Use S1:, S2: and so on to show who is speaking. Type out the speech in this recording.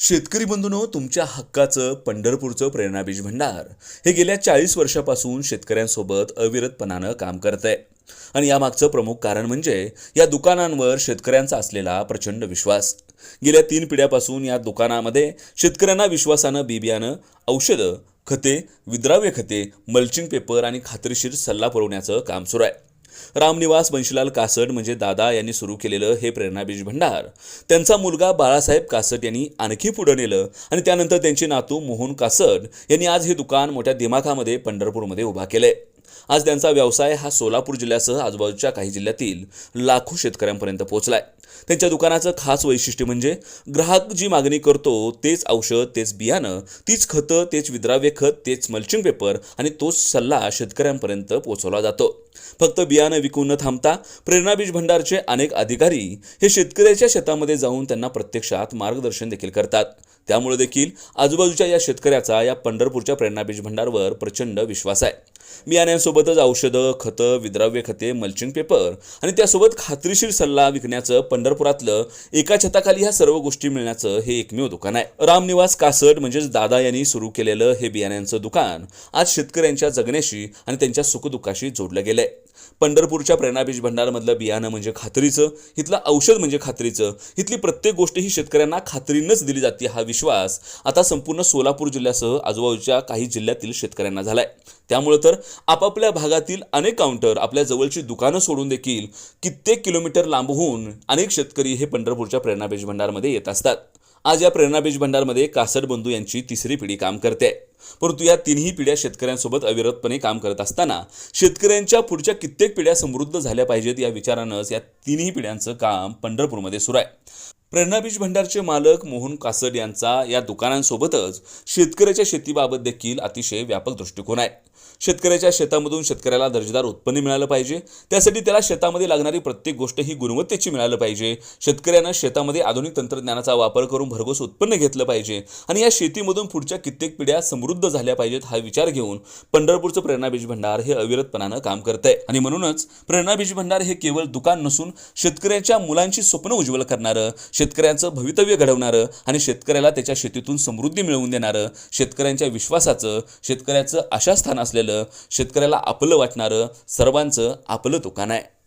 S1: शेतकरी बंधूनो तुमच्या हक्काचं पंढरपूरचं प्रेरणाबीज भंडार. हे गेल्या चाळीस वर्षापासून शेतकऱ्यांसोबत अविरतपणानं काम करत आहे आणि यामागचं प्रमुख कारण म्हणजे या दुकानांवर शेतकऱ्यांचा असलेला प्रचंड विश्वास. गेल्या तीन पिढ्यापासून या दुकानामध्ये शेतकऱ्यांना विश्वासानं बी बियाणं औषधं खते विद्राव्य खते मल्चिंग पेपर आणि खात्रीशीर सल्ला पुरवण्याचं काम सुरू आहे. रामनिवास बंशीलाल कासट म्हणजे दादा यांनी सुरू केलेलं हे प्रेरणाबीज भंडार. त्यांचा मुलगा बाळासाहेब कासट यांनी आणखी पुढं नेलं आणि त्यानंतर त्यांचे नातू मोहन कासट यांनी आज हे दुकान मोठ्या दिमाखामध्ये पंढरपूरमध्ये उभा केलं आज त्यांचा व्यवसाय हा सोलापूर जिल्ह्यासह आजूबाजूच्या काही जिल्ह्यातील लाखो शेतकऱ्यांपर्यंत पोहोचलाय. त्यांच्या दुकानाचं खास वैशिष्ट्य म्हणजे ग्राहक जी मागणी करतो तेच औषध तेच बियाणं तीच खतं तेच विद्राव्य खत तेच मल्चिंग पेपर आणि तोच सल्ला शेतकऱ्यांपर्यंत पोहोचवला जातो. फक्त बियाणं विकून न थांबता प्रेरणाबीज भंडारचे अनेक अधिकारी हे शेतकऱ्याच्या शेतामध्ये जाऊन त्यांना प्रत्यक्षात मार्गदर्शन देखील करतात. त्यामुळे देखील आजूबाजूच्या या शेतकऱ्याचा या पंढरपूरच्या प्रेरणाबीज भंडारवर प्रचंड विश्वास आहे. बियाण्यांसोबतच औषधं खतं विद्राव्य खते मल्चिंग पेपर आणि त्यासोबत खात्रीशीर सल्ला विकण्याचं पंढरपुरातलं एका छताखाली ह्या सर्व गोष्टी मिळण्याचं हे एकमेव दुकान आहे. रामनिवास कासट म्हणजेच दादा यांनी सुरू केलेलं हे बियाण्यांचं दुकान आज शेतकऱ्यांच्या जगण्याशी आणि त्यांच्या सुखदुःखाशी जोडलं गेलंय. पंढरपूरच्या प्रेरणाबीज भंडारमधलं बियाणं म्हणजे खात्रीचं इथलं औषध म्हणजे खात्रीचं इथली प्रत्येक गोष्ट ही शेतकऱ्यांना खात्रीनंच दिली जाते हा विश्वास आता संपूर्ण सोलापूर जिल्ह्यासह आजूबाजूच्या काही जिल्ह्यातील शेतकऱ्यांना झालाय. त्यामुळे तर आपापल्या भागातील अनेक काउंटर आपल्या जवळची दुकानं सोडून देखील कित्येक किलोमीटर लांबहून अनेक शेतकरी हे पंढरपूरच्या प्रेरणाबीज भंडारमध्ये येत असतात. आज या प्रेरणाबीज भंडारमध्ये कासट बंधू यांची तिसरी पिढी काम करते. परंतु या तिन्ही पिढ्या शेतकऱ्यांसोबत अविरतपणे काम करत असताना शेतकऱ्यांच्या पुढच्या कित्येक पिढ्या समृद्ध झाल्या पाहिजेत या विचारानंच या तिन्ही पिढ्यांचं काम पंढरपूरमध्ये सुरू आहे. प्रेरणाबीज भंडारचे मालक मोहन कासड यांचा या दुकानांसोबतच शेतकऱ्याच्या शेतीबाबत देखील अतिशय व्यापक दृष्टिकोन आहे. शेतकऱ्याच्या शेतामधून शेतकऱ्याला दर्जेदार उत्पन्न मिळालं पाहिजे. त्यासाठी त्याला शेतामध्ये लागणारी प्रत्येक गोष्ट ही गुणवत्तेची मिळालं पाहिजे. शेतकऱ्यांना शेतामध्ये आधुनिक तंत्रज्ञानाचा वापर करून भरघोस उत्पन्न घेतलं पाहिजे आणि या शेतीमधून पुढच्या कित्येक पिढ्या समृद्ध झाल्या पाहिजेत हा विचार घेऊन पंढरपूरचं प्रेरणाबीज भंडार हे अविरतपणानं काम करत आहे आणि म्हणूनच प्रेरणाबीज भंडार हे केवळ दुकान नसून शेतकऱ्याच्या मुलांची स्वप्न उज्ज्वल करणारं शेतकऱ्यांचं भवितव्य घडवणारं आणि शेतकऱ्याला त्याच्या शेतीतून समृद्धी मिळवून देणारं शेतकऱ्यांच्या विश्वासाचं शेतकऱ्याचं आशास्थान असलेलं शेतकऱ्याला आपलं वाटणारं सर्वांचं आपलं दुकान आहे.